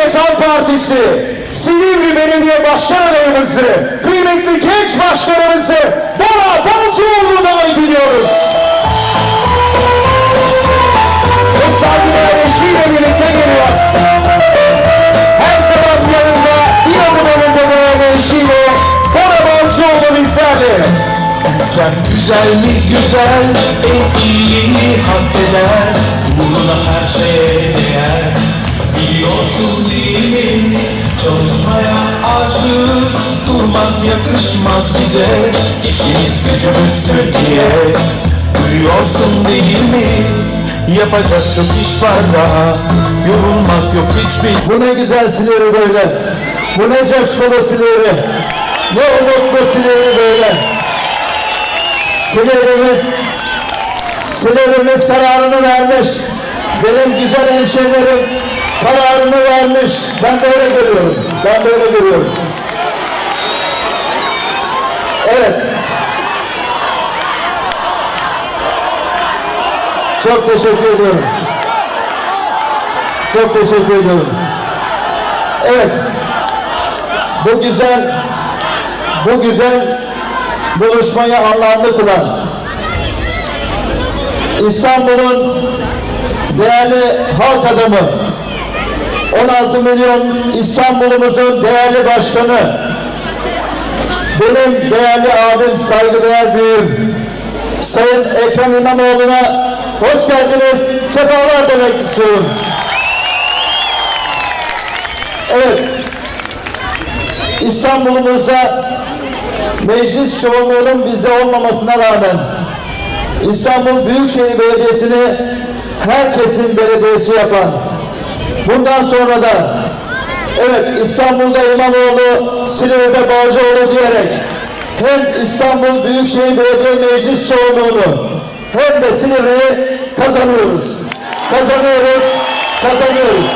Cumhuriyet Halk Partisi Silivri Belediye Başkan adayımızı, kıymetli genç başkanımızı Bora Balcıoğlu'nu davet ediyoruz. Ve saygıdeğer eşiyle birlikte geliyor. Her zaman yanında, bir adım önünde değerli eşiyle Bora Balcıoğlu bizlerle. Ülkem güzel mi güzel En iyiliğini hak eder Uğruna her şeye Durmak yakışmaz bize İşimiz gücümüzdür diye Duyuyorsun değil mi Yapacak çok iş var daha Yorulmak yok hiçbir Bu ne güzel Silivri böyle. Bu ne coşkulu Silivri. Ne umutlu Silivri böyle. Silivri'miz, Silivri'miz kararını vermiş. Benim güzel hemşehrilerim kararını vermiş. Ben böyle görüyorum. Ben böyle görüyorum. Evet. Çok teşekkür ediyorum. Çok teşekkür ediyorum. Evet. Bu güzel bu güzel buluşmayı anlamlı kılan İstanbul'un değerli halk adamı 16 milyon İstanbul'umuzun değerli başkanı benim değerli abim saygıdeğer büyüğüm Sayın Ekrem İmamoğlu'na hoş geldiniz, sefalar demek istiyorum. Evet, İstanbul'umuzda meclis çoğunluğunun bizde olmamasına rağmen İstanbul Büyükşehir Belediyesi'ni herkesin belediyesi yapan bundan sonra da evet İstanbul'da İmamoğlu, Silivri'de Balcıoğlu diyerek hem İstanbul Büyükşehir Belediye Meclis çoğunluğunu hem de Silivri'yi kazanıyoruz. Kazanıyoruz, kazanıyoruz.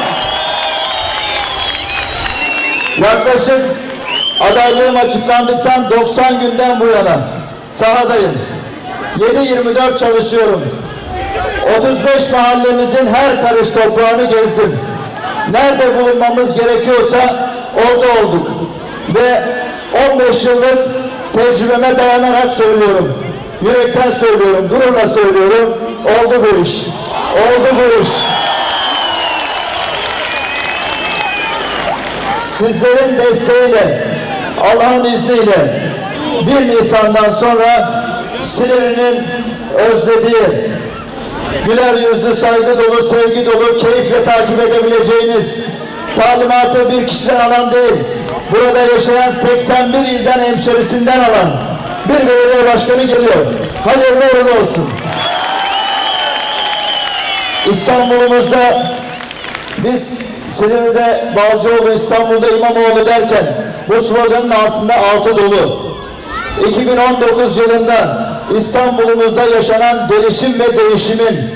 Yaklaşık adaylığım açıklandıktan 90 günden bu yana sahadayım. 7-24 çalışıyorum. 35 mahallemizin her karış toprağını gezdim. Nerede bulunmamız gerekiyorsa orada olduk. Ve 15 yıllık tecrübeme dayanarak söylüyorum. Yürekten söylüyorum, gururla söylüyorum. Oldu bu iş. Oldu bu iş. sizlerin desteğiyle, Allah'ın izniyle 1 Nisan'dan sonra Silivri'nin özlediği, güler yüzlü, saygı dolu, sevgi dolu, keyifle takip edebileceğiniz, talimatı bir kişiden alan değil, burada yaşayan 81 ilden hemşerisinden alan bir belediye başkanı geliyor. Hayırlı uğurlu olsun. İstanbul'umuzda biz Silivri'de Balcıoğlu, İstanbul'da İmamoğlu derken bu sloganın aslında altı dolu. 2019 yılında İstanbul'umuzda yaşanan gelişim ve değişimin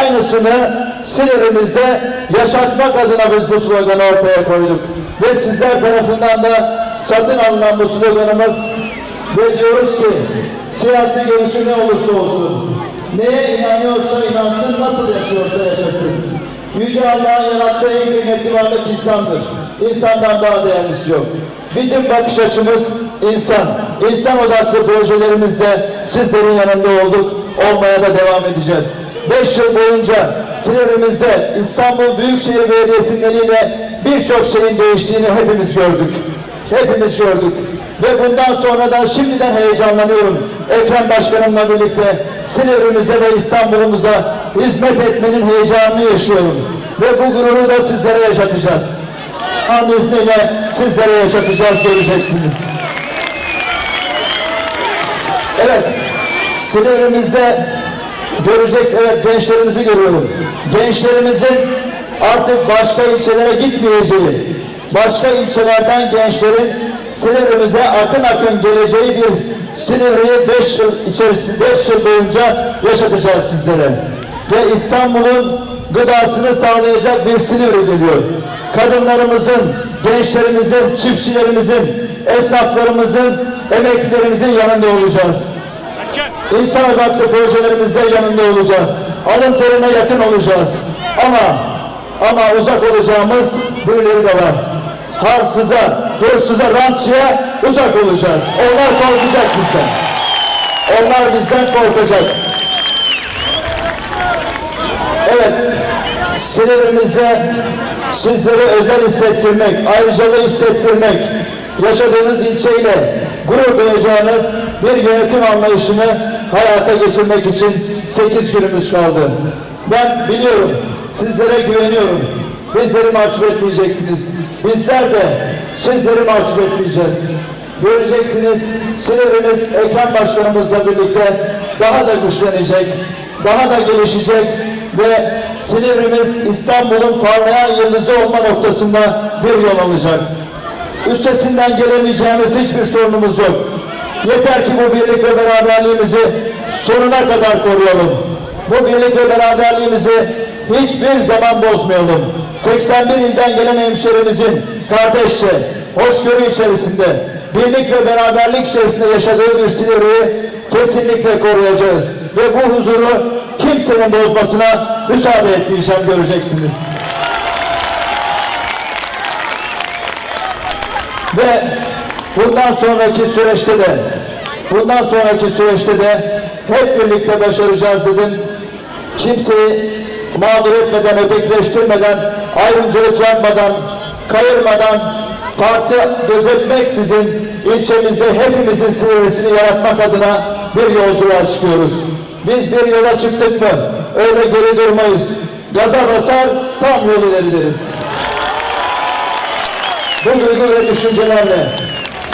aynısını Silivri'mizde yaşatmak adına biz bu sloganı ortaya koyduk. Ve sizler tarafından da satın alınan bu sloganımız ve diyoruz ki siyasi görüşü ne olursa olsun, neye inanıyorsa inansın, nasıl yaşıyorsa yaşasın. Yüce Allah'ın yarattığı en kıymetli varlık insandır. İnsandan daha değerlisi yok. Bizim bakış açımız insan. İnsan odaklı projelerimizde sizlerin yanında olduk. Olmaya da devam edeceğiz. Beş yıl boyunca Silivri'mizde İstanbul Büyükşehir Belediyesi'nin eliyle birçok şeyin değiştiğini hepimiz gördük. Hepimiz gördük. Ve bundan sonra da şimdiden heyecanlanıyorum. Ekrem Başkanımla birlikte Silivri'mize ve İstanbul'umuza hizmet etmenin heyecanını yaşıyorum. Ve bu gururu da sizlere yaşatacağız. Allah'ın izniyle sizlere yaşatacağız, göreceksiniz. Evet, Silivri'mizde göreceksiniz, evet gençlerimizi görüyorum. Gençlerimizin artık başka ilçelere gitmeyeceği, başka ilçelerden gençlerin Silivri'mize akın akın geleceği bir Silivri'yi 5 yıl içerisinde 5 yıl boyunca yaşatacağız sizlere. Ve İstanbul'un gıdasını sağlayacak bir Silivri geliyor. Kadınlarımızın, gençlerimizin, çiftçilerimizin, esnaflarımızın, emeklilerimizin yanında olacağız. İnsan odaklı projelerimizde yanında olacağız. Alın terine yakın olacağız. Ama ama uzak olacağımız birileri de var. Harsıza, hırsıza, rantçıya uzak olacağız. Onlar korkacak bizden. Onlar bizden korkacak. Evet, Silivrimizde sizlere özel hissettirmek, ayrıcalığı hissettirmek, yaşadığınız ilçeyle gurur duyacağınız bir yönetim anlayışını hayata geçirmek için 8 günümüz kaldı. Ben biliyorum, sizlere güveniyorum. Bizleri mahcup etmeyeceksiniz. Bizler de sizleri mahcup etmeyeceğiz. Göreceksiniz Silivri'miz Ekrem Başkanımızla birlikte daha da güçlenecek, daha da gelişecek ve Silivri'miz İstanbul'un parlayan yıldızı olma noktasında bir yol alacak. Üstesinden gelemeyeceğimiz hiçbir sorunumuz yok. Yeter ki bu birlik ve beraberliğimizi sonuna kadar koruyalım. Bu birlik ve beraberliğimizi hiçbir zaman bozmayalım. 81 ilden gelen hemşerimizin kardeşçe, hoşgörü içerisinde, birlik ve beraberlik içerisinde yaşadığı bir Silivri'yi kesinlikle koruyacağız. Ve bu huzuru kimsenin bozmasına müsaade etmeyeceğim göreceksiniz. Ve bundan sonraki süreçte de bundan sonraki süreçte de hep birlikte başaracağız dedim. Kimseyi mağdur etmeden, ötekileştirmeden, ayrımcılık yapmadan, kayırmadan, parti gözetmeksizin ilçemizde hepimizin sinirisini yaratmak adına bir yolculuğa çıkıyoruz. Biz bir yola çıktık mı öyle geri durmayız. Gaza basar tam yol ilerleriz. Bu duygu ve düşüncelerle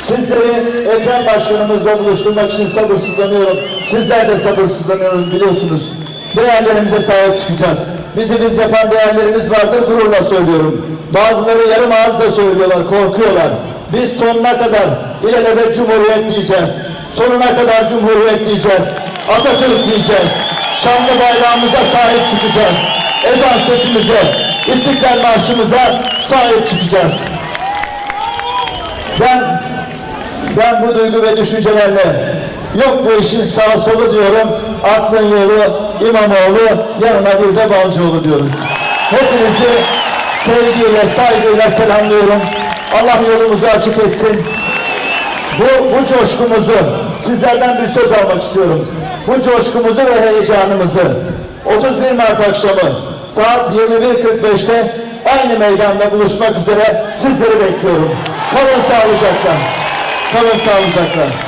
sizleri Ekrem Başkanımızla buluşturmak için sabırsızlanıyorum. Sizler de sabırsızlanıyorsunuz biliyorsunuz. Değerlerimize sahip çıkacağız. Bizi biz yapan değerlerimiz vardır gururla söylüyorum. Bazıları yarım ağızla söylüyorlar, korkuyorlar. Biz sonuna kadar ilelebet Cumhuriyet diyeceğiz. Sonuna kadar Cumhuriyet diyeceğiz. Atatürk diyeceğiz. Şanlı bayrağımıza sahip çıkacağız. Ezan sesimize, İstiklal Marşımıza sahip çıkacağız. Ben ben bu duygu ve düşüncelerle yok bu işin sağ solu diyorum. Aklın yolu İmamoğlu yanına bir de Balcıoğlu diyoruz. Hepinizi sevgiyle, saygıyla selamlıyorum. Allah yolumuzu açık etsin. Bu, bu coşkumuzu sizlerden bir söz almak istiyorum. Bu coşkumuzu ve heyecanımızı 31 Mart akşamı saat 21.45'te aynı meydanda buluşmak üzere sizleri bekliyorum. Kalın sağlıcakla. Kalın sağlıcakla.